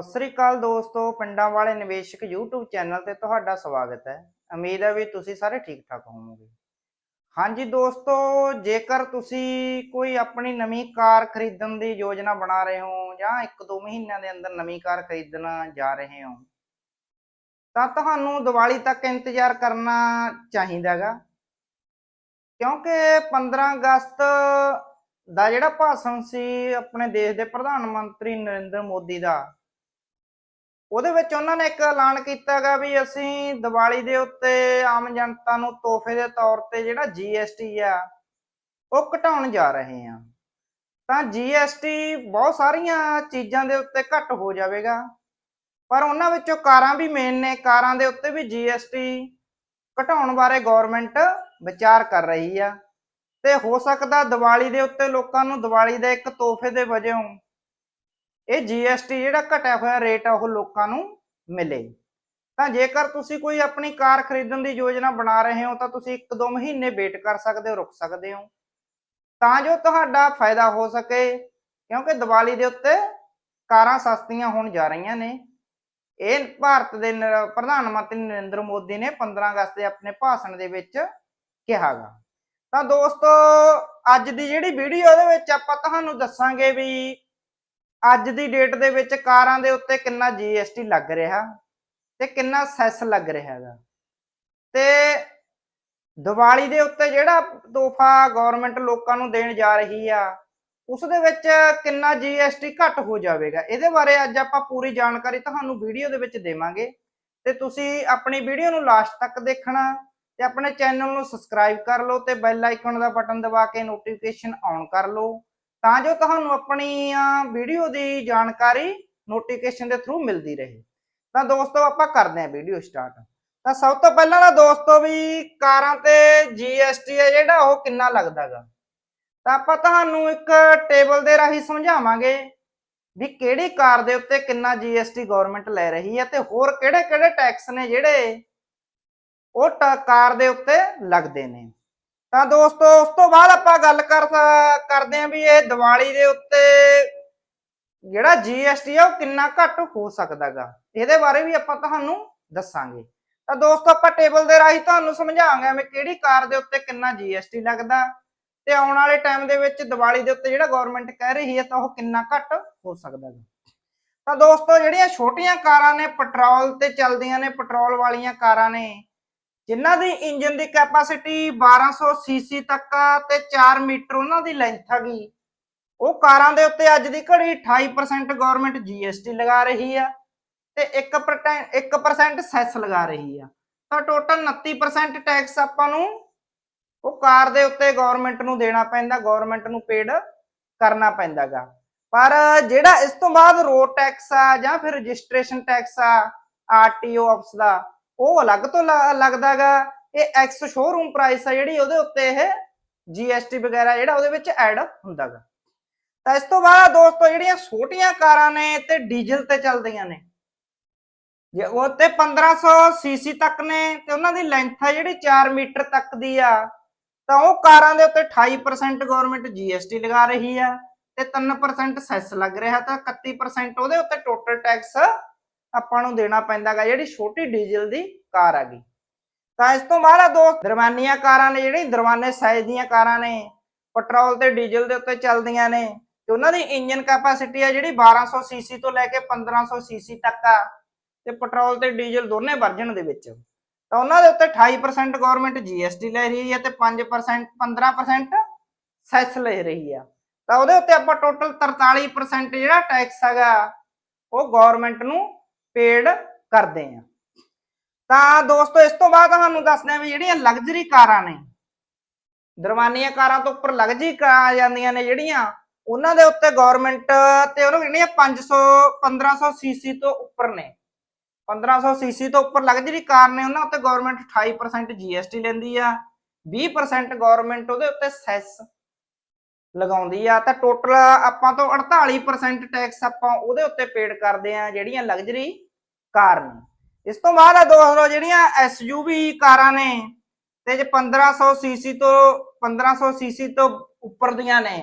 ਸਤਿ ਸ੍ਰੀ ਅਕਾਲ ਦੋਸਤੋ, ਪਿੰਡਾਂ ਵਾਲੇ ਨਿਵੇਸ਼ਕ YouTube ਚੈਨਲ ਤੇ ਤੁਹਾਡਾ ਸਵਾਗਤ ਹੈ। ਉਮੀਦ ਹੈ ਵੀ ਤੁਸੀਂ ਸਾਰੇ ਠੀਕ ਠਾਕ ਹੋਵੋਗੇ। ਹਾਂਜੀ ਦੋਸਤੋ, ਜੇਕਰ ਤੁਸੀਂ ਕੋਈ ਆਪਣੀ ਨਵੀਂ ਕਾਰ ਖਰੀਦਣ ਦੀ ਯੋਜਨਾ ਬਣਾ ਰਹੇ ਹੋ ਜਾਂ 1-2 ਮਹੀਨਿਆਂ ਦੇ ਅੰਦਰ ਨਵੀਂ ਕਾਰ ਖਰੀਦਣ ਜਾ ਰਹੇ ਹੋ, ਤਾਂ ਤੁਹਾਨੂੰ ਦੀਵਾਲੀ ਤੱਕ ਇੰਤਜ਼ਾਰ ਕਰਨਾ ਚਾਹੀਦਾਗਾ ਕਿਉਂਕਿ 15 ਅਗਸਤ ਦਾ ਜਿਹੜਾ ਭਾਸ਼ਣ ਸੀ ਆਪਣੇ ਦੇਸ਼ ਦੇ ਪ੍ਰਧਾਨ ਮੰਤਰੀ ਨਰਿੰਦਰ ਮੋਦੀ ਦਾ ਉਹਦੇ ਵਿੱਚ ਉਹਨਾਂ ਨੇ ਇੱਕ ਐਲਾਨ ਕੀਤਾਗਾ ਵੀ ਅਸੀਂ ਦੀਵਾਲੀ ਦੇ ਉੱਤੇ ਆਮ ਜਨਤਾ ਨੂੰ ਤੋਹਫੇ ਦੇ ਤੌਰ ਤੇ ਜਿਹੜਾ GST ਆ, ਉਹ ਘਟਾਉਣ ਜਾ ਰਹੇ ਆ ਤਾਂ GST ਬਹੁਤ ਸਾਰੀਆਂ ਚੀਜ਼ਾਂ ਦੇ ਉੱਤੇ ਘਟ ਹੋ ਜਾਵੇਗਾ। ਪਰ ਉਹਨਾਂ ਵਿੱਚੋਂ ਕਾਰਾਂ ਵੀ ਮੇਨ ਨੇ, ਕਾਰਾਂ ਦੇ ਉੱਤੇ ਵੀ GST ਘਟਾਉਣ ਬਾਰੇ ਗਵਰਨਮੈਂਟ ਵਿਚਾਰ ਕਰ ਰਹੀ ਆ। ਤੇ ਹੋ ਸਕਦਾ ਦੀਵਾਲੀ ਦੇ ਉੱਤੇ ਲੋਕਾਂ ਨੂੰ ਦੀਵਾਲੀ ਦੇ ਇੱਕ ਤੋਹਫੇ ਦੇ ਵਜੋਂ ਇਹ ਜੀਐਸਟੀ ਜਿਹੜਾ ਘਟਿਆ ਹੋਇਆ ਰੇਟ ਆ ਉਹ ਲੋਕਾਂ ਨੂੰ ਮਿਲੇ। ਤਾਂ ਜੇਕਰ ਤੁਸੀਂ ਕੋਈ ਆਪਣੀ ਕਾਰ ਖਰੀਦਣ ਦੀ ਯੋਜਨਾ ਬਣਾ ਰਹੇ ਹੋ ਤਾਂ ਤੁਸੀਂ 1-2 ਮਹੀਨੇ ਵੇਟ ਕਰ ਸਕਦੇ ਹੋ, ਰੁਕ ਸਕਦੇ ਹੋ। ਤਾਂ ਜੋ ਤੁਹਾਡਾ ਫਾਇਦਾ ਹੋ ਸਕੇ, ਕਿਉਂਕਿ ਦੀਵਾਲੀ ਦੇ ਉੱਤੇ ਕਾਰਾਂ ਸਸਤੀਆਂ ਹੋਣ ਜਾ ਰਹੀਆਂ ਨੇ। ਇਹ ਭਾਰਤ ਦੇ ਪ੍ਰਧਾਨ ਮੰਤਰੀ ਨਰਿੰਦਰ ਮੋਦੀ ਨੇ 15 ਅਗਸਤ ਦੇ ਆਪਣੇ ਭਾਸ਼ਣ ਦੇ ਵਿੱਚ ਕਿਹਾਗਾ ਤਾਂ ਦੋਸਤੋ, ਅੱਜ ਦੀ ਜਿਹੜੀ ਵੀਡੀਓ ਉਹਦੇ ਵਿੱਚ ਆਪਾਂ ਤੁਹਾਨੂੰ ਦੱਸਾਂਗੇ ਵੀ ਅੱਜ ਦੀ ਡੇਟ ਦੇ ਵਿੱਚ ਕਾਰਾਂ ਦੇ ਉੱਤੇ ਕਿੰਨਾ GST ਲੱਗ ਰਿਹਾ ਤੇ ਕਿੰਨਾ ਸੈਸ ਲੱਗ ਰਿਹਾ ਹੈਗਾ। ਤੇ ਦੀਵਾਲੀ ਦੇ ਉੱਤੇ ਜਿਹੜਾ ਤੋਹਫਾ ਗਵਰਨਮੈਂਟ ਲੋਕਾਂ ਨੂੰ ਦੇਣ ਜਾ ਰਹੀ ਆ ਉਸ ਦੇ ਵਿੱਚ ਕਿੰਨਾ GST ਘੱਟ ਹੋ ਜਾਵੇਗਾ। ਇਹਦੇ ਬਾਰੇ ਅੱਜ ਆਪਾਂ ਪੂਰੀ ਜਾਣਕਾਰੀ ਤੁਹਾਨੂੰ ਵੀਡੀਓ ਦੇ ਵਿੱਚ ਦੇਵਾਂਗੇ। ਤੇ ਤੁਸੀਂ ਆਪਣੀ ਵੀਡੀਓ ਨੂੰ ਲਾਸਟ ਤੱਕ ਦੇਖਣਾ ਤੇ ਆਪਣੇ ਚੈਨਲ ਨੂੰ ਸਬਸਕ੍ਰਾਈਬ ਕਰ ਲਓ ਤੇ ਬੈਲ ਆਈਕਨ ਦਾ ਬਟਨ ਦਬਾ ਕੇ ਨੋਟੀਫਿਕੇਸ਼ਨ ਆਨ ਕਰ ਲਓ। ਤਾਂ ਜੋ ਤੁਹਾਨੂੰ ਆਪਣੀਆਂ ਵੀਡੀਓ ਦੀ ਜਾਣਕਾਰੀ ਨੋਟੀਫਿਕੇਸ਼ਨ ਦੇ ਥਰੂ ਮਿਲਦੀ ਰਹੇ। ਤਾਂ ਦੋਸਤੋ, ਆਪਾਂ ਕਰਦੇ ਹਾਂ ਵੀਡੀਓ ਸਟਾਰਟ ਤਾਂ ਸਭ ਤੋਂ ਪਹਿਲਾਂ ਤਾਂ ਦੋਸਤੋ ਵੀ ਕਾਰਾਂ ਤੇ GST ਹੈ ਜਿਹੜਾ, ਉਹ ਕਿੰਨਾ ਲੱਗਦਾਗਾ ਤਾਂ ਆਪਾਂ ਤੁਹਾਨੂੰ ਇੱਕ ਟੇਬਲ ਦੇ ਰਾਹੀਂ ਸਮਝਾਵਾਂਗੇ ਵੀ ਕਿਹੜੀ ਕਾਰ ਦੇ ਉੱਤੇ ਕਿੰਨਾ GST ਗਵਰਨਮੈਂਟ ਲੈ ਰਹੀ ਹੈ ਤੇ ਹੋਰ ਕਿਹੜੇ-ਕਿਹੜੇ ਟੈਕਸ ਨੇ ਜਿਹੜੇ ਉਹ ਟ- ਕਾਰ ਦੇ ਉੱਤੇ ਲੱਗਦੇ ਨੇ। ਤਾਂ ਦੋਸਤੋ, ਉਸ ਤੋਂ ਬਾਅਦ ਆਪਾਂ ਗੱਲ ਕਰ ਕਰਦੇ ਆਂ ਵੀ ਇਹ ਦੀਵਾਲੀ ਦੇ ਉੱਤੇ ਜਿਹੜਾ GST ਆ, ਉਹ ਕਿੰਨਾ ਘੱਟ ਹੋ ਸਕਦਾਗਾ। ਇਹਦੇ ਬਾਰੇ ਵੀ ਆਪਾਂ ਤੁਹਾਨੂੰ ਦੱਸਾਂਗੇ। ਤਾਂ ਦੋਸਤੋ, ਆਪਾਂ ਟੇਬਲ ਦੇ ਰਾਹੀਂ ਤੁਹਾਨੂੰ ਸਮਝਾਵਾਂਗੇ ਮੈਂ ਕਿਹੜੀ ਕਾਰ ਦੇ ਉੱਤੇ ਕਿੰਨਾ GST ਲੱਗਦਾ ਤੇ ਆਉਣ ਵਾਲੇ ਟਾਈਮ ਦੇ ਵਿੱਚ ਦੀਵਾਲੀ ਦੇ ਉੱਤੇ ਜਿਹੜਾ ਗਵਰਨਮੈਂਟ ਕਹਿ ਰਹੀ ਹੈ ਤਾਂ ਉਹ ਕਿੰਨਾ ਘੱਟ ਹੋ ਸਕਦਾ ਹੈ ਤਾਂ ਦੋਸਤੋ, ਜਿਹੜੀਆਂ ਛੋਟੀਆਂ ਕਾਰਾਂ ਨੇ, ਪੈਟਰੋਲ ਤੇ ਚੱਲਦੀਆਂ ਨੇ, ਪੈਟਰੋਲ ਵਾਲੀਆਂ ਕਾਰਾਂ ਨੇ ਜਿਨ੍ਹਾਂ ਦੀ ਇੰਜਨ ਦੀ ਕੈਪੈਸਿਟੀ 1200 ਸੀਸੀ ਤੱਕ ਆ ਤੇ 4 ਮੀਟਰ ਉਹਨਾਂ ਦੀ ਲੈਂਥ ਹੈਗੀ। ਉਹ ਕਾਰਾਂ ਦੇ ਉੱਤੇ ਅੱਜ ਦੀ ਘੜੀ 28% ਗਵਰਨਮੈਂਟ GST ਲਗਾ ਰਹੀ ਆ ਤੇ 1% 1% ਸੈਸ ਲਗਾ ਰਹੀ ਆ। ਤਾਂ ਟੋਟਲ 29% ਟੈਕਸ ਆਪਾਂ ਨੂੰ ਉਹ ਕਾਰ ਦੇ ਉੱਤੇ ਗਵਰਨਮੈਂਟ ਨੂੰ ਦੇਣਾ ਪੈਂਦਾ ਗਵਰਨਮੈਂਟ ਨੂੰ ਪੇਡ ਕਰਨਾ ਪੈਂਦਾਗਾ। ਪਰ ਜਿਹੜਾ ਇਸ ਤੋਂ ਬਾਅਦ ਰੋਡ ਟੈਕਸ ਆ ਜਾਂ ਫਿਰ ਰਜਿਸਟ੍ਰੇਸ਼ਨ ਟੈਕਸ ਆ ਆਰਟੀਓ ਆਫਿਸ ਦਾ ਉਹ ਅਲੱਗ ਤੋਂ ਲ- ਲੱਗਦਾਗਾ ਇਹ ਐਕਸ ਸ਼ੋਰੂਮ ਪ੍ਰਾਈਸ ਆ ਜਿਹੜੀ ਉਹਦੇ ਉੱਤੇ ਇਹ GST ਵਗੈਰਾ ਜਿਹੜਾ ਉਹਦੇ ਵਿੱਚ ਐਡ ਹੁੰਦਾਗਾ ਤਾਂ ਇਸ ਤੋਂ ਬਾਅਦ ਦੋਸਤੋ ਜਿਹੜੀਆਂ ਛੋਟੀਆਂ ਕਾਰਾਂ ਨੇ ਤੇ ਡੀਜ਼ਲ ਤੇ ਚੱਲਦੀਆਂ ਨੇ। ਜੇ ਉਹ ਤੇ 1500 ਸੀਸੀ ਤੱਕ ਨੇ ਤੇ ਉਹਨਾਂ ਦੀ ਲੈਂਥ ਆ ਜਿਹੜੀ 4 ਮੀਟਰ ਤੱਕ ਦੀ ਆ, ਤਾਂ ਉਹ ਕਾਰਾਂ ਦੇ ਉੱਤੇ 28% ਗਵਰਨਮੈਂਟ GST ਲਗਾ ਰਹੀ ਆ ਤੇ 3% ਸੈਸ ਲੱਗ ਰਿਹਾ ਤਾਂ 31% ਉਹਦੇ ਉੱਤੇ ਟੋਟਲ ਟੈਕਸ ਆਪਾਂ ਨੂੰ ਦੇਣਾ ਪੈਂਦਾਗਾ ਜਿਹੜੀ ਛੋਟੀ ਡੀਜ਼ਲ ਦੀ ਕਾਰ ਹੈਗੀ ਤਾਂ ਇਸ ਤੋਂ ਬਾਅਦ ਆ ਦੋ ਦਰਮਾਨੀਆਂ ਕਾਰਾਂ ਨੇ ਜਿਹੜੀ ਦਰਮਾਨੇ ਸਾਈਜ਼ ਦੀਆਂ ਕਾਰਾਂ ਨੇ, ਪੈਟਰੋਲ ਤੇ ਡੀਜ਼ਲ ਦੇ ਉੱਤੇ ਚੱਲਦੀਆਂ ਨੇ, ਤੇ ਉਹਨਾਂ ਦੀ ਇੰਜਨ ਕੈਪੈਸਿਟੀ ਆ ਜਿਹੜੀ 1200 ਸੀਸੀ ਤੋਂ ਲੈ ਕੇ 1500 ਸੀਸੀ ਤੱਕ ਆ, ਤੇ ਪੈਟਰੋਲ ਤੇ ਡੀਜ਼ਲ ਦੋਨੇ ਵਰਜਨ ਦੇ ਵਿੱਚ। ਤਾਂ ਉਹਨਾਂ ਦੇ ਉੱਤੇ 28% ਗਵਰਨਮੈਂਟ GST ਲੈ ਰਹੀ ਹੈ ਤੇ 5% 15% ਸੈਸ ਲੈ ਰਹੀ ਆ। ਤਾਂ ਉਹਦੇ ਉੱਤੇ ਆਪਾਂ ਟੋਟਲ 43% ਜਿਹੜਾ ਟੈਕਸ ਹੈਗਾ, ਉਹ ਗਵਰਨਮੈਂਟ ਨੂੰ ਪੇਡ ਕਰਦੇ ਆ। ਤਾਂ ਦੋਸਤੋ, ਇਸ ਤੋਂ ਬਾਅਦ ਤੁਹਾਨੂੰ ਦੱਸਦੇ ਆ ਵੀ ਜਿਹੜੀਆਂ ਲਗਜ਼ਰੀ ਕਾਰਾਂ ਨੇ, ਦਰਵਾਨੀਆਂ ਕਾਰਾਂ ਤੋਂ ਉੱਪਰ ਲਗਜ਼ਰੀ ਆ ਜਾਂਦੀਆਂ ਨੇ ਜਿਹੜੀਆਂ, ਉਹਨਾਂ ਦੇ ਉੱਤੇ ਗਵਰਨਮੈਂਟ ਤੇ ਉਹਨੂੰ ਜਿਹੜੀਆਂ 500 1500 ਸੀਸੀ ਤੋਂ ਉੱਪਰ ਨੇ। 1500 ਸੀਸੀ ਤੋਂ ਉੱਪਰ ਲਗਜ਼ਰੀ ਕਾਰ ਨੇ, ਉਹਨਾਂ ਉੱਤੇ ਗਵਰਨਮੈਂਟ 28% GST ਲੈਂਦੀ ਆ 20% ਗਵਰਨਮੈਂਟ ਉਹਦੇ ਉੱਤੇ ਸੈਸ ਲਗਾਉਂਦੀ ਆ, ਤਾਂ ਟੋਟਲ ਆਪਾਂ ਤੋਂ 48% ਟੈਕਸ ਆਪਾਂ ਉਹਦੇ ਉੱਤੇ ਪੇਡ ਕਰਦੇ ਆ ਜਿਹੜੀਆਂ ਲਗਜ਼ਰੀ ਕਾਰ ਨੇ। ਇਸ ਤੋਂ ਬਾਅਦ ਆ ਦੋਸਤੋ ਜਿਹੜੀਆਂ SUV ਕਾਰਾਂ ਨੇ, ਤੇ ਜੇ 1500 ਸੀਸੀ ਤੋਂ 1500 ਸੀਸੀ ਤੋਂ ਉੱਪਰ ਦੀਆਂ ਨੇ,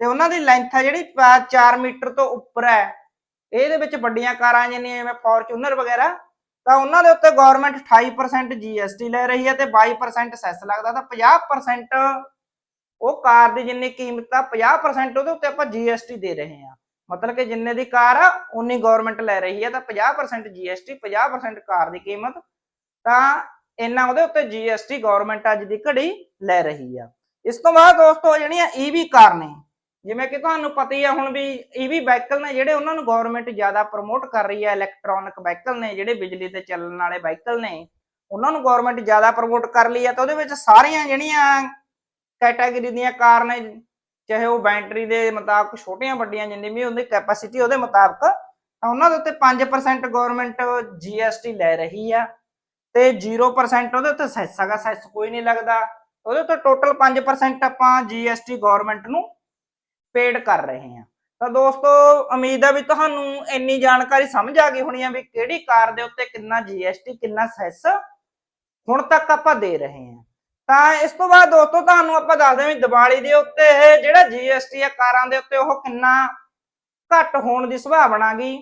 ਤੇ ਉਹਨਾਂ ਦੀ ਲੈਂਥ ਆ ਜਿਹੜੀ 4 ਮੀਟਰ ਤੋਂ ਉੱਪਰ ਹੈ। ਇਹਦੇ ਵਿੱਚ ਵੱਡੀਆਂ ਕਾਰਾਂ ਜਿੰਨੀਆਂ ਜਿਵੇਂ ਫੋਰਚੂਨਰ ਵਗੈਰਾ, ਤਾਂ ਉਹਨਾਂ ਦੇ ਉੱਤੇ ਗਵਰਨਮੈਂਟ 28% GST ਲੈ ਰਹੀ ਹੈ ਤੇ 22% ਸੈਸ ਲੱਗਦਾ, ਤਾਂ 50% ਉਹ ਕਾਰ ਦੀ ਜਿੰਨੀ ਕੀਮਤ ਆ 50% ਉਹਦੇ ਉੱਤੇ ਆਪਾਂ GST ਦੇ ਰਹੇ ਹਾਂ। ਮਤਲਬ ਕਿ ਜਿੰਨੇ ਦੀ ਕਾਰ ਆ ਉਨੀ ਗਵਰਨਮੈਂਟ ਲੈ ਰਹੀ ਹੈ ਤਾਂ 50% GST 50% ਕਾਰ ਦੀ ਕੀਮਤ, ਤਾਂ ਇੰਨਾ ਉਹਦੇ ਉੱਤੇ GST ਗਵਰਨਮੈਂਟ ਅੱਜ ਦੀ ਘੜੀ ਲੈ ਰਹੀ ਆ। ਇਸ ਤੋਂ ਬਾਅਦ ਦੋਸਤੋ ਜਿਹੜੀਆਂ EV ਕਾਰ ਨੇ, ਜਿਵੇਂ ਕਿ ਤੁਹਾਨੂੰ ਪਤਾ ਹੀ ਆ ਹੁਣ ਵੀ EV ਵਾਹੀਕਲ ਨੇ ਜਿਹੜੇ ਉਹਨਾਂ ਨੂੰ ਗਵਰਨਮੈਂਟ ਜ਼ਿਆਦਾ ਪ੍ਰਮੋਟ ਕਰ ਰਹੀ ਹੈ ਇਲੈਕਟ੍ਰੋਨਿਕ ਵਾਹੀਕਲ ਨੇ, ਜਿਹੜੇ ਬਿਜਲੀ ਤੇ ਚੱਲਣ ਵਾਲੇ ਵਾਹੀਕਲ ਨੇ, ਉਹਨਾਂ ਨੂੰ ਗਵਰਨਮੈਂਟ ਜ਼ਿਆਦਾ ਪ੍ਰਮੋਟ ਕਰ ਲਈ ਹੈ ਤਾਂ ਉਹਦੇ ਵਿੱਚ ਸਾਰੀਆਂ ਜਿਹੜੀਆਂ ਕੈਟਾਗਰੀ ਦੀਆਂ ਕਾਰ ਨੇ। ਚਾਹੇ ਉਹ ਬੈਟਰੀ ਦੇ ਮੁਤਾਬਕ ਛੋਟੀਆਂ ਵੱਡੀਆਂ ਜਿੰਨੀ ਵੀ ਉਹਦੀ ਕੈਪੈਸਿਟੀ ਉਹਦੇ ਮੁਤਾਬਕ, ਤਾਂ ਉਹਨਾਂ ਦੇ ਉੱਤੇ 5% ਗਵਰਨਮੈਂਟ GST ਲੈ ਰਹੀ ਆ ਤੇ 0% ਉਹਦੇ ਉੱਤੇ ਸੈਸ, ਹੈਗਾ ਸੈਸ, ਕੋਈ ਨਹੀਂ ਲੱਗਦਾ। ਉਹਦੇ ਉੱਤੇ ਟੋਟਲ 5% ਆਪਾਂ GST ਗਵਰਨਮੈਂਟ ਨੂੰ ਪੇਡ ਕਰ ਰਹੇ ਹਾਂ। ਤਾਂ ਦੋਸਤੋ, ਉਮੀਦ ਆ ਵੀ ਤੁਹਾਨੂੰ ਇੰਨੀ ਜਾਣਕਾਰੀ ਸਮਝ ਆ ਗਈ ਹੋਣੀ ਆ ਵੀ ਕਿਹੜੀ ਕਾਰ ਦੇ ਉੱਤੇ ਕਿੰਨਾ GST ਕਿੰਨਾ ਸੈਸ ਹੁਣ ਤੱਕ ਆਪਾਂ ਦੇ ਰਹੇ ਹਾਂ। ਤਾਂ ਇਸ ਤੋਂ ਬਾਅਦ ਦੋਸਤੋ ਤੁਹਾਨੂੰ ਆਪਾਂ ਦੱਸਦੇ ਹਾਂ ਵੀ ਦੀਵਾਲੀ ਦੇ ਉੱਤੇ ਇਹ ਜਿਹੜਾ GST ਆ ਕਾਰਾਂ ਦੇ ਉੱਤੇ ਉਹ ਕਿੰਨਾ ਘੱਟ ਹੋਣ ਦੀ ਸੰਭਾਵਨਾ ਗਈ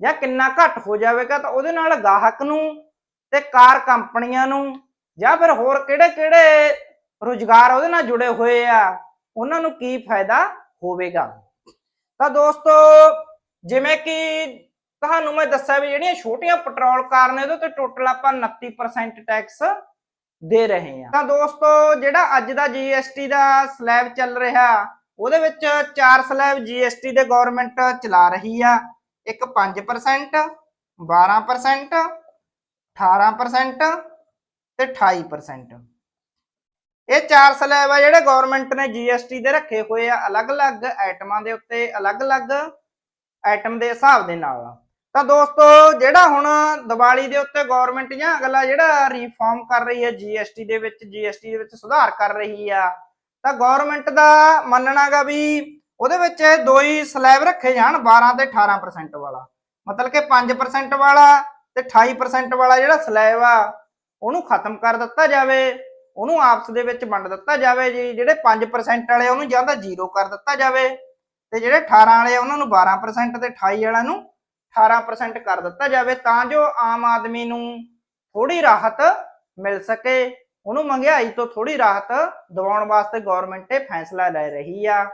ਜਾਂ ਕਿੰਨਾ ਘੱਟ ਹੋ ਜਾਵੇਗਾ ਤਾਂ ਉਹਦੇ ਨਾਲ ਗਾਹਕ ਨੂੰ ਤੇ ਕਾਰ ਕੰਪਨੀਆਂ ਨੂੰ ਜਾਂ ਫਿਰ ਹੋਰ ਕਿਹੜੇ ਕਿਹੜੇ ਰੁਜ਼ਗਾਰ ਉਹਦੇ ਨਾਲ ਜੁੜੇ ਹੋਏ ਆ, ਉਹਨਾਂ ਨੂੰ ਕੀ ਫਾਇਦਾ ਹੋਵੇਗਾ? ਤਾਂ ਦੋਸਤੋ ਜਿਵੇਂ ਕਿ ਤੁਹਾਨੂੰ ਮੈਂ ਦੱਸਿਆ ਵੀ ਜਿਹੜੀਆਂ ਛੋਟੀਆਂ ਪੈਟਰੋਲ ਕਾਰ ਨੇ ਉਹਦੇ ਉੱਤੇ ਟੋਟਲ ਆਪਾਂ 29% ਟੈਕਸ ਦੇ ਰਹੇ ਹਾਂ। ਤਾਂ ਦੋਸਤੋ, ਜਿਹੜਾ ਅੱਜ ਦਾ GST ਦਾ ਸਲੈਬ ਚੱਲ ਰਿਹਾ, ਉਹਦੇ ਵਿੱਚ ਚਾਰ ਸਲੈਬ GST ਦੇ ਗਵਰਨਮੈਂਟ ਚਲਾ ਰਹੀ ਆ। ਇੱਕ 5% 12% 18% ਤੇ 28% ਇਹ ਚਾਰ ਸਲੈਬ ਆ ਜਿਹੜੇ ਗਵਰਨਮੈਂਟ ਨੇ GST ਦੇ ਰੱਖੇ ਹੋਏ ਆ, ਅਲੱਗ-ਅਲੱਗ ਆਈਟਮਾਂ ਦੇ ਉੱਤੇ, ਅਲੱਗ-ਅਲੱਗ ਆਈਟਮ ਦੇ ਹਿਸਾਬ ਦੇ ਨਾਲ। ਤਾਂ ਦੋਸਤੋ, ਜਿਹੜਾ ਹੁਣ ਦੀਵਾਲੀ ਦੇ ਉੱਤੇ ਗਵਰਨਮੈਂਟ ਜਾਂ ਅਗਲਾ ਜਿਹੜਾ ਰਿਫਾਰਮ ਕਰ ਰਹੀ ਹੈ GST ਦੇ ਵਿੱਚ GST ਦੇ ਵਿੱਚ ਸੁਧਾਰ ਕਰ ਰਹੀ ਆ, ਤਾਂ ਗਵਰਨਮੈਂਟ ਦਾ ਮੰਨਣਾਗਾ ਵੀ ਉਹਦੇ ਵਿੱਚ ਦੋ ਹੀ ਸਲੈਬ ਰੱਖੇ ਜਾਣ 12 ਤੇ 18% ਵਾਲਾ। ਮਤਲਬ ਕਿ 5% ਵਾਲਾ ਤੇ 28% ਵਾਲਾ ਜਿਹੜਾ ਸਲੈਬ ਆ, ਉਹਨੂੰ ਖਤਮ ਕਰ ਦਿੱਤਾ ਜਾਵੇ, ਉਹਨੂੰ ਆਪਸ ਦੇ ਵਿੱਚ ਵੰਡ ਦਿੱਤਾ ਜਾਵੇ ਜੀ, ਜਿਹੜੇ 5% ਵਾਲੇ ਉਹਨੂੰ ਜਾਂ ਤਾਂ ਜ਼ੀਰੋ ਕਰ ਦਿੱਤਾ ਜਾਵੇ, ਤੇ ਜਿਹੜੇ 18 ਵਾਲੇ ਉਹਨਾਂ ਨੂੰ 12% ਤੇ 28 ਵਾਲਿਆਂ ਨੂੰ 18% ਕਰ ਦਿੱਤਾ ਜਾਵੇ ਤਾਂ ਜੋ ਆਮ ਆਦਮੀ ਨੂੰ ਥੋੜੀ ਰਾਹਤ ਮਿਲ ਸਕੇ। ਉਹਨੂੰ ਮਹਿੰਗਾਈ ਤੋਂ ਥੋੜੀ ਰਾਹਤ ਦਿਵਾਉਣ ਵਾਸਤੇ ਗਵਰਨਮੈਂਟ ਇਹ ਫੈਸਲਾ ਲੈ ਰਹੀ ਆ।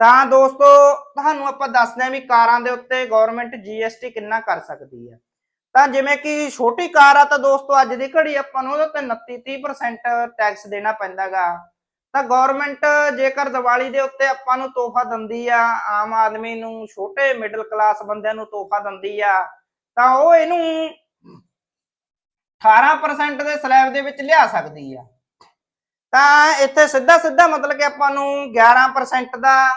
ਤਾਂ ਦੋਸਤੋ, ਤੁਹਾਨੂੰ ਆਪਾਂ ਦੱਸਦੇ ਹਾਂ ਵੀ ਕਾਰਾਂ ਦੇ ਉੱਤੇ ਗਵਰਨਮੈਂਟ GST ਕਿੰਨਾ ਕਰ ਸਕਦੀ ਹੈ ਤਾਂ ਜਿਵੇਂ ਕਿ ਛੋਟੀ ਕਾਰ ਆ ਤਾਂ ਦੋਸਤੋ ਅੱਜ ਦੀ ਘੜੀ ਆਪਾਂ ਨੂੰ ਉਹਦੇ ਉੱਤੇ 29 30% ਟੈਕਸ ਦੇਣਾ ਪੈਂਦਾਗਾ। ਤਾਂ ਗਵਰਨਮੈਂਟ ਜੇਕਰ ਦੀਵਾਲੀ ਦੇ ਉੱਤੇ ਆਪਾਂ ਨੂੰ ਤੋਹਫਾ ਦਿੰਦੀ ਆ, ਆਮ ਆਦਮੀ ਨੂੰ, ਛੋਟੇ ਮਿਡਲ ਕਲਾਸ ਬੰਦਿਆਂ ਨੂੰ ਤੋਹਫਾ ਦਿੰਦੀ ਆ, ਤਾਂ ਉਹ ਇਹਨੂੰ 18% ਦੇ ਸਲੈਬ ਦੇ ਵਿੱਚ ਲਿਆ ਸਕਦੀ ਆ। ਤਾਂ ਇੱਥੇ ਸਿੱਧਾ ਸਿੱਧਾ ਮਤਲਬ ਕਿ ਆਪਾਂ ਨੂੰ 11% ਦਾ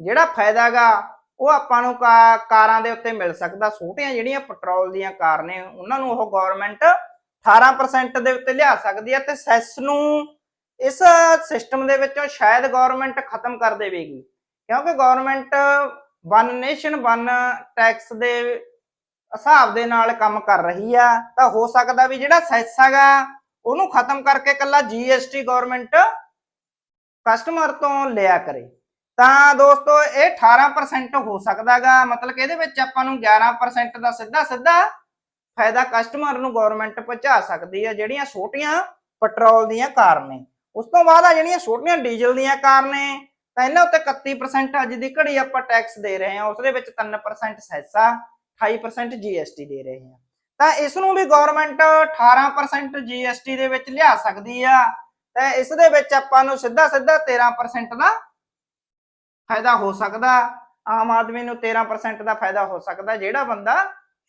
ਜਿਹੜਾ ਫਾਇਦਾਗਾ ਉਹ ਆਪਾਂ ਨੂੰ ਕਾ- ਕਾਰਾਂ ਦੇ ਉੱਤੇ ਮਿਲ ਸਕਦਾ। ਛੋਟੀਆਂ ਜਿਹੜੀਆਂ ਪੈਟਰੋਲ ਦੀਆਂ ਕਾਰ ਨੇ, ਉਹਨਾਂ ਨੂੰ ਉਹ ਗਵਰਨਮੈਂਟ 18% ਦੇ ਉੱਤੇ ਲਿਆ ਸਕਦੀ ਹੈ ਤੇ ਸੈਸ ਨੂੰ ਇਸ ਸਿਸਟਮ ਦੇ ਵਿੱਚੋਂ ਸ਼ਾਇਦ ਗਵਰਨਮੈਂਟ ਖਤਮ ਕਰ ਦੇਵੇਗੀ। ਕਿਉਂਕਿ government one nation one tax ਦੇ ਹਿਸਾਬ ਦੇ ਨਾਲ ਕੰਮ ਕਰ ਰਹੀ ਆ, ਤਾਂ ਹੋ ਸਕਦਾ ਵੀ ਜਿਹੜਾ ਸੈਸ ਹੈਗਾ, ਉਹਨੂੰ ਖਤਮ ਕਰਕੇ ਕੱਲਾ ਜੀਐਸਟੀ ਗਵਰਨਮੈਂਟ ਕਸਟਮਰ ਤੋਂ ਲਿਆ ਕਰੇ। ਤਾਂ ਦੋਸਤੋ, ਇਹ 18% ਹੋ ਸਕਦਾਗਾ ਮਤਲਬ ਕਿ ਇਹਦੇ ਵਿੱਚ ਆਪਾਂ ਨੂੰ 11% ਦਾ ਸਿੱਧਾ ਸਿੱਧਾ ਫਾਇਦਾ ਕਸਟਮਰ ਨੂੰ ਗਵਰਨਮੈਂਟ ਪਹੁੰਚਾ ਸਕਦੀ ਹੈ ਜਿਹੜੀਆਂ ਛੋਟੀਆਂ ਪੈਟਰੋਲ ਦੀਆਂ ਕਾਰ ਨੇ। ਉਸ ਤੋਂ ਬਾਅਦ ਆ ਜਿਹੜੀਆਂ ਛੋਟੀਆਂ ਡੀਜ਼ਲ ਦੀਆਂ ਕਾਰ ਨੇ, ਤਾਂ ਇਹਨਾਂ ਉੱਤੇ 31% ਅੱਜ ਦੀ ਘੜੀ ਆਪਾਂ ਟੈਕਸ ਦੇ ਰਹੇ ਹਾਂ ਉਸ ਦੇ ਵਿੱਚ 3% ਸੈਸਾ 28% GST ਦੇ ਰਹੇ ਹਾਂ। ਤਾਂ ਇਸ ਨੂੰ ਵੀ ਗਵਰਨਮੈਂਟ 18% GST ਦੇ ਵਿੱਚ ਲਿਆ ਸਕਦੀ ਆ, ਤੇ ਇਸ ਦੇ ਵਿੱਚ ਆਪਾਂ ਨੂੰ ਸਿੱਧਾ ਸਿੱਧਾ 13% ਦਾ ਫਾਇਦਾ ਹੋ ਸਕਦਾ, ਆਮ ਆਦਮੀ ਨੂੰ 13% ਦਾ ਫਾਇਦਾ ਹੋ ਸਕਦਾ, ਜਿਹੜਾ ਬੰਦਾ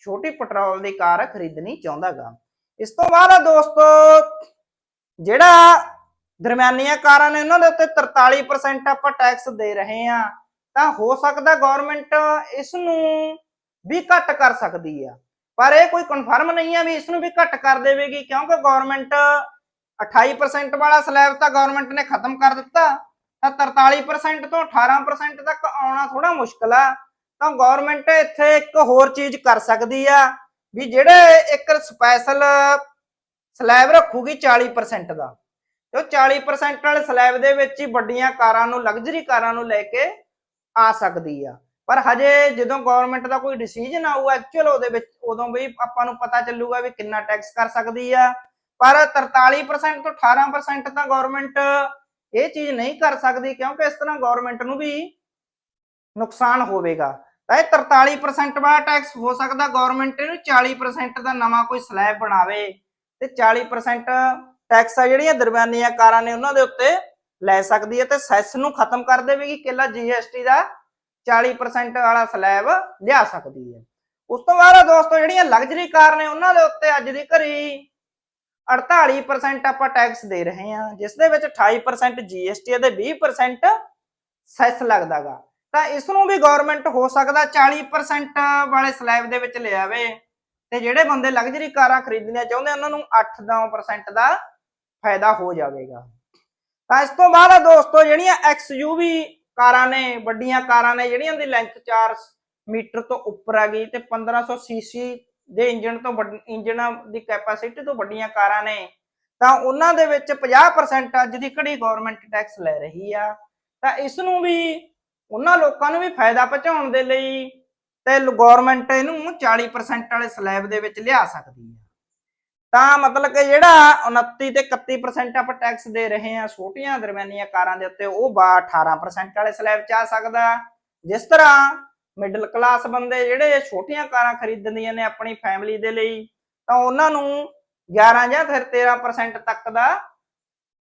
ਛੋਟੀ ਪੈਟਰੋਲ ਦੀ ਕਾਰ ਖਰੀਦਣੀ ਚਾਹੁੰਦਾਗਾ ਇਸ ਤੋਂ ਬਾਅਦ ਆ ਦੋਸਤੋ, ਜਿਹੜਾ ਦਰਮਿਆਨੀਆਂ ਕਾਰਾਂ ਨੇ ਇਹਨਾਂ ਦੇ ਉੱਤੇ 43% ਆਪਾਂ ਟੈਕਸ ਦੇ ਰਹੇ ਆ ਤਾਂ ਹੋ ਸਕਦਾ ਗਵਰਨਮੈਂਟ ਇਸ ਨੂੰ ਵੀ ਘੱਟ ਕਰ ਸਕਦੀ ਆ। ਪਰ ਇਹ ਕੋਈ ਕਨਫਰਮ ਨਹੀਂ ਆ ਵੀ ਇਸ ਨੂੰ ਵੀ ਘੱਟ ਕਰ ਦੇਵੇਗੀ, ਕਿਉਂਕਿ ਗਵਰਨਮੈਂਟ 28% ਵਾਲਾ ਸਲੈਬ ਤਾਂ ਗਵਰਨਮੈਂਟ ਨੇ ਖਤਮ ਕਰ ਦਿੱਤਾ। ਤਾਂ 43% ਤੋਂ 18% ਤੱਕ ਆਉਣਾ ਥੋੜਾ ਮੁਸ਼ਕਲ ਆ। ਤਾਂ ਗਵਰਨਮੈਂਟ ਇੱਥੇ ਇੱਕ ਹੋਰ ਚੀਜ਼ ਕਰ ਸਕਦੀ ਆ ਵੀ ਜਿਹੜੇ ਇੱਕ ਸਪੈਸ਼ਲ ਸਲੈਬ ਰੱਖੂਗੀ 40% ਦਾ। ਤੇ ਉਹ 40% ਵਾਲੇ ਸਲੈਬ ਦੇ ਵਿੱਚ ਹੀ ਵੱਡੀਆਂ ਕਾਰਾਂ ਨੂੰ ਲਗਜ਼ਰੀ ਕਾਰਾਂ ਨੂੰ ਲੈ ਕੇ ਆ ਸਕਦੀ ਆ। ਪਰ ਹਜੇ ਜਦੋਂ ਗਵਰਨਮੈਂਟ ਦਾ ਕੋਈ ਡਿਸੀਜਨ ਆਊਗਾ ਐਕਚੁਅਲ ਉਹਦੇ ਵਿੱਚ ਉਦੋਂ ਵੀ ਆਪਾਂ ਨੂੰ ਪਤਾ ਚੱਲੂਗਾ ਵੀ ਕਿੰਨਾ ਟੈਕਸ ਕਰ ਸਕਦੀ ਆ। ਪਰ 43% ਤੋਂ 18% ਤਾਂ ਗਵਰਨਮੈਂਟ ਇਹ ਚੀਜ਼ ਨਹੀਂ ਕਰ ਸਕਦੀ, ਕਿਉਂਕਿ ਇਸ ਤਰ੍ਹਾਂ ਗਵਰਨਮੈਂਟ ਨੂੰ ਵੀ ਨੁਕਸਾਨ ਹੋਵੇਗਾ। ਤਾਂ ਇਹ 43% ਵਾਲਾ ਟੈਕਸ ਹੋ ਸਕਦਾ ਗਵਰਨਮੈਂਟ ਇਹਨੂੰ 40% ਦਾ ਨਵਾਂ ਕੋਈ ਸਲੈਬ ਬਣਾਵੇ ਤੇ 40% ਟੈਕਸ ਆ ਜਿਹੜੀਆਂ ਦਰਮਿਆਨੀਆਂ ਕਾਰਾਂ ਨੇ ਉਹਨਾਂ ਦੇ ਉੱਤੇ ਲੈ ਸਕਦੀ ਹੈ ਤੇ ਸੈਸ ਨੂੰ ਖਤਮ ਕਰ ਦੇਵੇਗੀ, ਕਿਲਾ ਜੀਐਸਟੀ ਦਾ 40% ਵਾਲਾ ਸਲੈਬ ਲਿਆ ਸਕਦੀ ਹੈ। ਉਸ ਤੋਂ ਬਾਅਦ ਦੋਸਤੋ, ਜਿਹੜੀਆਂ ਲਗਜ਼ਰੀ ਕਾਰ ਨੇ ਉਹਨਾਂ ਦੇ ਉੱਤੇ ਅੱਜ ਦੀ ਘੜੀ 48% ਆਪਾਂ ਟੈਕਸ ਦੇ ਰਹੇ ਹਾਂ, ਜਿਸ ਦੇ ਵਿੱਚ 28% ਜੀਐਸਟੀ ਅਤੇ 20% ਸੈਸ ਲੱਗਦਾਗਾ। ਤਾਂ ਇਸ ਨੂੰ ਵੀ ਗਵਰਨਮੈਂਟ ਹੋ ਸਕਦਾ 40% ਵਾਲੇ ਸਲੈਬ ਦੇ ਵਿੱਚ ਲਿਆਵੇ ਤੇ ਜਿਹੜੇ ਬੰਦੇ ਲਗਜ਼ਰੀ ਕਾਰਾਂ ਖਰੀਦਣੀਆਂ ਚਾਹੁੰਦੇ ਉਹਨਾਂ ਨੂੰ 8-9% ਦਾ ਫਾਇਦਾ ਹੋ ਜਾਵੇਗਾ। ਤਾਂ ਇਸ ਤੋਂ ਬਾਅਦ ਆ ਦੋਸਤੋ, ਜਿਹੜੀਆਂ XUV ਕਾਰਾਂ ਨੇ, ਵੱਡੀਆਂ ਕਾਰਾਂ ਨੇ, ਜਿਹੜੀਆਂ ਦੀ ਲੈਂਥ 4 ਮੀਟਰ ਤੋਂ ਉੱਪਰ ਆ ਗਈ ਤੇ 1500 ਸੀਸੀ ਦੇ ਇੰਜਨ ਤੋਂ ਇੰਜਨ ਦੀ ਕੈਪੈਸਿਟੀ ਤੋਂ ਵੱਡੀਆਂ ਕਾਰਾਂ ਨੇ, ਤਾਂ ਉਹਨਾਂ ਦੇ ਵਿੱਚ 50% ਅੱਜ ਦੀ ਘੜੀ ਗਵਰਨਮੈਂਟ ਟੈਕਸ ਲੈ ਰਹੀ ਆ। ਤਾਂ ਇਸ ਨੂੰ ਵੀ ਉਹਨਾਂ ਲੋਕਾਂ ਨੂੰ ਵੀ ਫਾਇਦਾ ਪਹੁੰਚਾਉਣ ਦੇ ਲਈ ਤੇ ਗਵਰਨਮੈਂਟ ਇਹਨੂੰ 40% ਵਾਲੇ ਸਲੈਬ ਦੇ ਵਿੱਚ ਲਿਆ ਸਕਦੀ ਹੈ ਤਾਂ ਮਤਲਬ ਕਿ ਜਿਹੜਾ 29 ਤੇ 31% ਆਪਾਂ ਟੈਕਸ ਦੇ ਰਹੇ ਹਾਂ, ਛੋਟੀਆਂ ਦਰਮਿਆਨੀਆਂ ਕਾਰਾਂ ਦੇ ਉੱਤੇ, ਉਹ ਬਾ 18% ਵਾਲੇ ਸਲੈਬ ਚ ਆ ਸਕਦਾ। ਜਿਸ ਤਰ੍ਹਾਂ ਮਿਡਲ ਕਲਾਸ ਬੰਦੇ ਜਿਹੜੇ ਛੋਟੀਆਂ ਕਾਰਾਂ ਖਰੀਦਣੀਆਂ ਨੇ ਆਪਣੀ ਫੈਮਿਲੀ ਦੇ ਲਈ, ਤਾਂ ਉਹਨਾਂ ਨੂੰ 11 ਜਾਂ ਫਿਰ 13% ਤੱਕ ਦਾ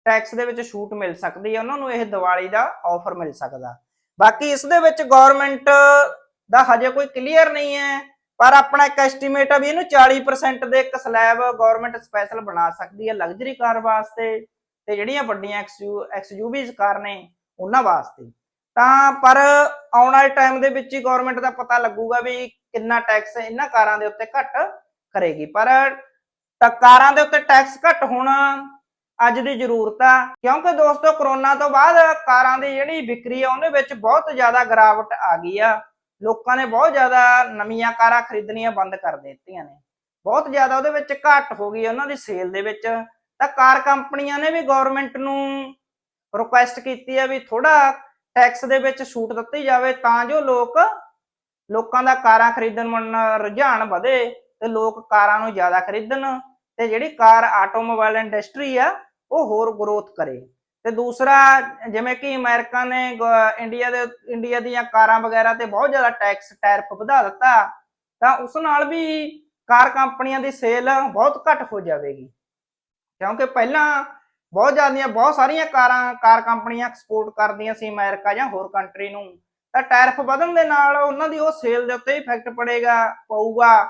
ਟੈਕਸ ਦੇ ਵਿੱਚ ਛੂਟ ਮਿਲ ਸਕਦੀ ਹੈ। ਉਹਨਾਂ ਨੂੰ ਇਹ ਦੀਵਾਲੀ ਦਾ ਆਫਰ ਮਿਲ ਸਕਦਾ। ਬਾਕੀ ਇਸ ਦੇ ਵਿੱਚ ਗਵਰਨਮੈਂਟ ਦਾ ਹਜੇ ਕੋਈ ਕਲੀਅਰ ਨਹੀਂ ਹੈ। ਪਰ ਆਪਣਾ ਇੱਕ ਐਸਟੀਮੇਟ ਆ ਵੀ ਇਹਨੂੰ 40% ਦੇ ਇੱਕ ਸਲੈਬ ਗਵਰਨਮੈਂਟ ਸਪੈਸ਼ਲ ਬਣਾ ਸਕਦੀ ਹੈ ਲਗਜ਼ਰੀ ਕਾਰ ਵਾਸਤੇ ਤੇ ਜਿਹੜੀਆਂ ਵੱਡੀਆਂ ਐਕਸਯੂਵੀਜ਼ ਕਾਰ ਨੇ ਉਹਨਾਂ ਵਾਸਤੇ। ਤਾਂ ਪਰ ਆਉਣ ਵਾਲੇ ਟਾਈਮ ਦੇ ਵਿੱਚ ਹੀ ਗਵਰਨਮੈਂਟ ਦਾ ਪਤਾ ਲੱਗੂਗਾ ਵੀ ਕਿੰਨਾ ਟੈਕਸ ਇਹਨਾਂ ਕਾਰਾਂ ਦੇ ਉੱਤੇ ਘੱਟ ਕਰੇਗੀ। ਪਰ ਕਾਰਾਂ ਦੇ ਉੱਤੇ ਟੈਕਸ ਘੱਟ ਹੋਣਾ ਅੱਜ ਦੀ ਜ਼ਰੂਰਤ ਆ, ਕਿਉਂਕਿ ਦੋਸਤੋ ਕਰੋਨਾ ਤੋਂ ਬਾਅਦ ਕਾਰਾਂ ਦੀ ਜਿਹੜੀ ਵਿਕਰੀ ਆ, ਉਹਦੇ ਵਿੱਚ ਬਹੁਤ ਜ਼ਿਆਦਾ ਗਿਰਾਵਟ ਆ ਗਈ ਆ। ਲੋਕਾਂ ਨੇ ਬਹੁਤ ਜ਼ਿਆਦਾ ਨਵੀਆਂ ਕਾਰਾਂ ਖਰੀਦਣੀਆਂ ਬੰਦ ਕਰ ਦਿੱਤੀਆਂ ਨੇ। ਬਹੁਤ ਜ਼ਿਆਦਾ ਉਹਦੇ ਵਿੱਚ ਘਾਟ ਹੋ ਗਈ ਉਹਨਾਂ ਦੀ ਸੇਲ ਦੇ ਵਿੱਚ। ਤਾਂ ਕਾਰ ਕੰਪਨੀਆਂ ਨੇ ਵੀ ਗਵਰਨਮੈਂਟ ਨੂੰ ਰਿਕੁਐਸਟ ਕੀਤੀ ਹੈ ਵੀ ਥੋੜਾ ਟੈਕਸ ਦੇ ਵਿੱਚ ਛੂਟ ਦਿੱਤੀ ਜਾਵੇ ਤਾਂ ਜੋ ਲੋਕ ਲੋਕਾਂ ਦਾ ਕਾਰਾਂ ਖਰੀਦਣ ਵੱਲ ਰੁਝਾਨ ਵਧੇ ਤੇ ਲੋਕ ਕਾਰਾਂ ਨੂੰ ਜ਼ਿਆਦਾ ਖਰੀਦਣ ਤੇ ਜਿਹੜੀ ਕਾਰ ਆਟੋਮੋਬਾਈਲ ਇੰਡਸਟਰੀ ਆ ਉਹ ਹੋਰ ਗਰੋਥ ਕਰੇ। ਤੇ ਦੂਸਰਾ, ਜਿਵੇਂ ਕਿ ਅਮਰੀਕਾ ਨੇ ਇੰਡੀਆ ਦੇ, ਇੰਡੀਆ ਦੀਆਂ ਕਾਰਾਂ ਵਗੈਰਾ ਤੇ ਬਹੁਤ ਜ਼ਿਆਦਾ ਟੈਕਸ, ਟੈਰਿਫ ਵਧਾ ਦਿੱਤਾ, ਤਾਂ ਉਸ ਨਾਲ ਵੀ ਕਾਰ ਕੰਪਨੀਆਂ ਦੀ ਸੇਲ ਬਹੁਤ ਘੱਟ ਹੋ ਜਾਵੇਗੀ। ਕਿਉਂਕਿ ਪਹਿਲਾਂ ਬਹੁਤ ਜ਼ਿਆਦੀਆਂ, ਬਹੁਤ ਸਾਰੀਆਂ ਕਾਰਾਂ, ਕਾਰ ਕੰਪਨੀਆਂ ਐਕਸਪੋਰਟ ਕਰਦੀਆਂ ਸੀ ਅਮਰੀਕਾ ਜਾਂ ਹੋਰ ਕੰਟਰੀ ਨੂੰ, ਤਾਂ ਟੈਰਿਫ ਵਧਣ ਦੇ ਨਾਲ ਉਹਨਾਂ ਦੀ ਉਹ ਸੇਲ ਦੇ ਉੱਤੇ ਇਫੈਕਟ ਪੜੇਗਾ, ਪਊਗਾ,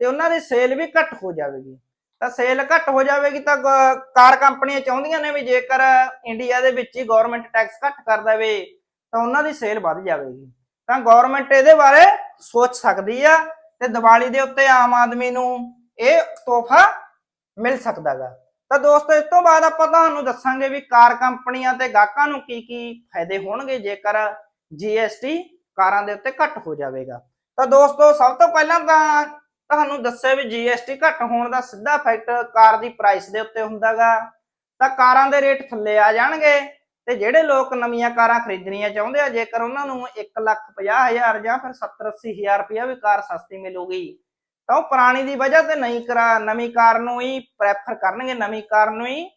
ਤੇ ਉਹਨਾਂ ਦੀ ਸੇਲ ਵੀ ਘੱਟ ਹੋ ਜਾਵੇਗੀ। ਤਾਂ ਸੇਲ ਘੱਟ ਹੋ ਜਾਵੇਗੀ ਤਾਂ ਗ- ਕਾਰ ਕੰਪਨੀਆਂ ਚਾਹੁੰਦੀਆਂ ਨੇ ਵੀ ਜੇਕਰ ਇੰਡੀਆ ਦੇ ਵਿੱਚ ਹੀ ਗਵਰਨਮੈਂਟ ਟੈਕਸ ਘੱਟ ਕਰ ਦੇਵੇ, ਤਾਂ ਉਹਨਾਂ ਦੀ ਸੇਲ ਵੱਧ ਜਾਵੇਗੀ। ਤਾਂ ਗਵਰਨਮੈਂਟ ਇਹਦੇ ਬਾਰੇ ਸੋਚ ਸਕਦੀ ਆ ਤੇ ਦੀਵਾਲੀ ਦੇ ਉੱਤੇ ਆਮ ਆਦਮੀ ਨੂੰ ਇਹ ਤੋਹਫਾ ਮਿਲ ਸਕਦਾਗਾ। ਤਾਂ ਦੋਸਤੋ, ਇਸ ਤੋਂ ਬਾਅਦ ਆਪਾਂ ਤੁਹਾਨੂੰ ਦੱਸਾਂਗੇ ਵੀ ਕਾਰ ਕੰਪਨੀਆਂ ਤੇ ਗਾਹਕਾਂ ਨੂੰ ਕੀ ਕੀ ਫਾਇਦੇ ਹੋਣਗੇ ਜੇਕਰ GST ਕਾਰਾਂ ਦੇ ਉੱਤੇ ਘੱਟ ਹੋ ਜਾਵੇਗਾ। ਤਾਂ ਦੋਸਤੋ, ਸਭ ਤੋਂ ਪਹਿਲਾਂ ਤਾਂ ਤੁਹਾਨੂੰ ਦੱਸਿਆ ਵੀ GST ਘੱਟ ਹੋਣ ਦਾ ਸਿੱਧਾ ਇਫੈਕਟ ਕਾਰ ਦੀ ਪ੍ਰਾਈਸ ਦੇ ਉੱਤੇ ਹੁੰਦਾਗਾ। ਤਾਂ ਕਾਰਾਂ ਦੇ ਰੇਟ ਥੱਲੇ ਆ ਜਾਣਗੇ ਤੇ ਜਿਹੜੇ ਲੋਕ ਨਵੀਆਂ ਕਾਰਾਂ ਖਰੀਦਣੀਆਂ ਚਾਹੁੰਦੇ ਆ, ਜੇਕਰ ਉਹਨਾਂ ਨੂੰ 150000 ਜਾਂ ਫਿਰ 70 80000 ਰੁਪਇਆ ਵੀ ਕਾਰ ਸਸਤੀ ਮਿਲੂਗੀ, ਤਾਂ ਉਹ ਪੁਰਾਣੀ ਦੀ ਵਜ੍ਹਾ ਤੇ ਨਹੀਂ ਕਰਾ, ਨਵੀਂ ਕਾਰ ਨੂੰ ਹੀ ਪ੍ਰੈਫਰ ਕਰਨਗੇ, ਨਵੀਂ ਕਾਰ ਨੂੰ ਹੀ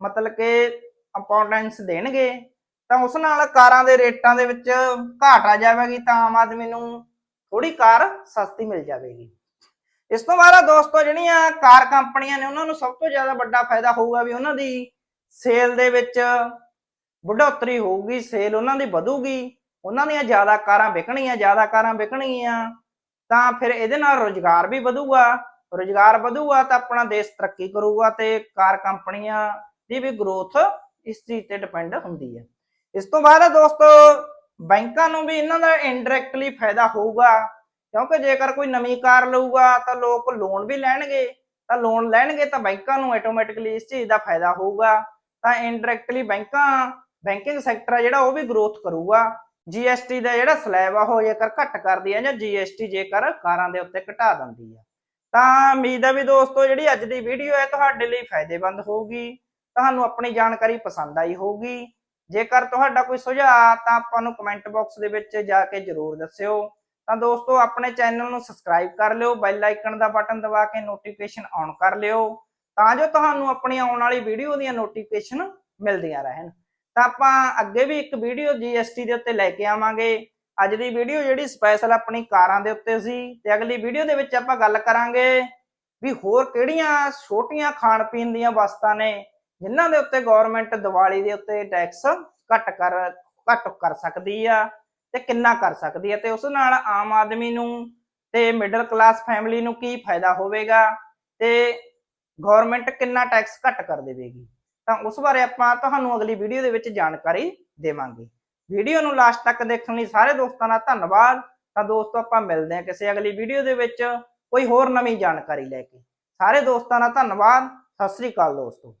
ਮਤਲਬ ਕਿ ਇੰਪੋਰਟੈਂਸ ਦੇਣਗੇ। ਤਾਂ ਉਸ ਨਾਲ ਕਾਰਾਂ ਦੇ ਰੇਟਾਂ ਦੇ ਵਿੱਚ ਘਾਟ ਆ ਜਾਵੇਗੀ, ਤਾਂ ਆਮ ਆਦਮੀ ਨੂੰ ਥੋੜੀ ਕਾਰ ਸਸਤੀ ਮਿਲ ਜਾਵੇਗੀ। ਇਸ ਤੋਂ ਬਾਅਦ ਦੋਸਤੋ ਜਿਹੜੀਆਂ ਕਾਰ ਕੰਪਨੀਆਂ ਨੇ ਉਹਨਾਂ ਨੂੰ ਸਭ ਤੋਂ ਜ਼ਿਆਦਾ ਵੱਡਾ ਫਾਇਦਾ ਹੋਊਗਾ ਵੀ ਉਹਨਾਂ ਦੀ ਸੇਲ ਦੇ ਵਿੱਚ ਵਧੋਤਰੀ ਹੋਊਗੀ, ਸੇਲ ਉਹਨਾਂ ਦੀ ਵਧੂਗੀ, ਉਹਨਾਂ ਦੀਆਂ ਜ਼ਿਆਦਾ ਕਾਰਾਂ ਵਿਕਣਗੀਆਂ, ਜ਼ਿਆਦਾ ਕਾਰਾਂ ਵਿਕਣਗੀਆਂ, ਤਾਂ ਫਿਰ ਇਹਦੇ ਨਾਲ ਰੋਜ਼ਗਾਰ ਵੀ ਵਧੂਗਾ। ਰੋਜ਼ਗਾਰ ਵਧੂਗਾ ਤਾਂ ਆਪਣਾ ਦੇਸ਼ ਤਰੱਕੀ ਕਰੂਗਾ ਤੇ ਕਾਰ ਕੰਪਨੀਆਂ ਦੀ ਵੀ ਗਰੋਥ ਇਸ ਚੀਜ਼ ਤੇ ਡਿਪੈਂਡ ਹੁੰਦੀ ਹੈ ਇਸ ਤੋਂ ਬਾਅਦ ਦੋਸਤੋ ਬੈਂਕਾਂ ਨੂੰ ਵੀ ਇਹਨਾਂ ਦਾ ਇਨਡਾਇਰੈਕਟਲੀ ਫਾਇਦਾ ਹੋਊਗਾ। ਕਿਉਂਕਿ ਜੇਕਰ ਕੋਈ ਨਵੀਂ ਕਾਰ ਲਊਗਾ ਤਾਂ ਲੋਕ ਲੋਨ ਵੀ ਲੈਣਗੇ, ਤਾਂ ਲੋਨ ਲੈਣਗੇ ਤਾਂ ਬੈਂਕਾਂ ਨੂੰ ਆਟੋਮੈਟਿਕਲੀ ਇਸ ਚੀਜ਼ ਦਾ ਫਾਇਦਾ ਹੋਊਗਾ। ਤਾਂ ਇਨਡਾਇਰੈਕਟਲੀ ਬੈਂਕਾਂ ਬੈਂਕਿੰਗ ਸੈਕਟਰ ਆ ਜਿਹੜਾ ਉਹ ਵੀ ਗਰੋਥ ਕਰੂਗਾ। GST ਦਾ ਜਿਹੜਾ ਸਲੈਬ ਆ, ਉਹ ਜੇਕਰ ਘੱਟ ਕਰਦੀ ਹੈ ਜਾਂ GST ਜੇਕਰ ਕਾਰਾਂ ਦੇ ਉੱਤੇ ਘਟਾ ਦਿੰਦੀ ਆ। ਤਾਂ ਉਮੀਦ ਹੈ ਵੀ ਦੋਸਤੋ, ਜਿਹੜੀ ਅੱਜ ਦੀ ਵੀਡੀਓ ਹੈ ਤੁਹਾਡੇ ਲਈ ਫਾਇਦੇਮੰਦ ਹੋਊਗੀ। ਤੁਹਾਨੂੰ ਆਪਣੀ ਜਾਣਕਾਰੀ ਪਸੰਦ ਆਈ ਹੋਊਗੀ। ਜੇਕਰ ਤੁਹਾਡਾ ਕੋਈ ਸੁਝਾਅ, ਤਾਂ ਆਪਾਂ ਨੂੰ ਕਮੈਂਟ ਬਾਕਸ ਦੇ ਵਿੱਚ ਜਾ ਕੇ ਜਰੂਰ ਦੱਸਿਓ। ਤਾਂ ਦੋਸਤੋ, ਆਪਣੇ ਚੈਨਲ ਨੂੰ ਸਬਸਕ੍ਰਾਈਬ ਕਰ ਲਿਓ ਬੈਲ ਆਈਕਨ ਦਾ ਬਟਨ ਦਬਾ ਕੇ ਨੋਟੀਫਿਕੇਸ਼ਨ ਔਨ ਕਰ ਲਿਓ, ਤਾਂ ਜੋ ਤੁਹਾਨੂੰ ਆਪਣੀ ਆਉਣ ਵਾਲੀ ਵੀਡੀਓ ਦੀਆਂ ਨੋਟੀਫਿਕੇਸ਼ਨ ਮਿਲਦੀਆਂ ਰਹਿਣ। ਤਾਂ ਆਪਾਂ ਅੱਗੇ ਵੀ ਇੱਕ ਵੀਡੀਓ GST ਦੇ ਉੱਤੇ ਲੈ ਕੇ ਆਵਾਂਗੇ। ਅੱਜ ਦੀ ਵੀਡੀਓ ਜਿਹੜੀ ਸਪੈਸ਼ਲ ਆਪਣੀ ਕਾਰਾਂ ਦੇ ਉੱਤੇ ਸੀ ਤੇ ਅਗਲੀ ਵੀਡੀਓ ਦੇ ਵਿੱਚ ਆਪਾਂ ਗੱਲ ਕਰਾਂਗੇ ਵੀ ਹੋਰ ਕਿਹੜੀਆਂ ਛੋਟੀਆਂ ਖਾਣ ਪੀਣ ਦੀਆਂ ਵਸਤਾਂ ਨੇ, ਜਿਨ੍ਹਾਂ ਦੇ ਉੱਤੇ ਗਵਰਨਮੈਂਟ ਦੀਵਾਲੀ ਦੇ ਉੱਤੇ ਟੈਕਸ ਘੱਟ ਕਰ ਘੱਟ ਕਰ ਸਕਦੀ ਆ। ਤੇ ਕਿੰਨਾ ਕਰ ਸਕਦੀ ਹੈ ਤੇ ਉਸ ਨਾਲ ਆਮ ਆਦਮੀ ਨੂੰ ਤੇ ਮਿਡਲ ਕਲਾਸ ਫੈਮਿਲੀ ਨੂੰ ਕੀ ਫਾਇਦਾ ਹੋਵੇਗਾ ਤੇ ਗਵਰਨਮੈਂਟ ਕਿੰਨਾ ਟੈਕਸ ਘੱਟ ਕਰ ਦੇਵੇਗੀ? ਤਾਂ ਉਸ ਬਾਰੇ ਆਪਾਂ ਤੁਹਾਨੂੰ ਅਗਲੀ ਵੀਡੀਓ ਦੇ ਵਿੱਚ ਜਾਣਕਾਰੀ ਦੇਵਾਂਗੇ। ਵੀਡੀਓ ਨੂੰ ਲਾਸਟ ਤੱਕ ਦੇਖਣ ਲਈ ਸਾਰੇ ਦੋਸਤਾਂ ਦਾ ਧੰਨਵਾਦ। ਤਾਂ ਦੋਸਤੋ, ਆਪਾਂ ਮਿਲਦੇ ਹਾਂ ਕਿਸੇ ਅਗਲੀ ਵੀਡੀਓ ਦੇ ਵਿੱਚ ਕੋਈ ਹੋਰ ਨਵੀਂ ਜਾਣਕਾਰੀ ਲੈ ਕੇ। ਸਾਰੇ ਦੋਸਤਾਂ ਦਾ ਧੰਨਵਾਦ। ਸਤਿ ਸ੍ਰੀ ਅਕਾਲ ਦੋਸਤੋ।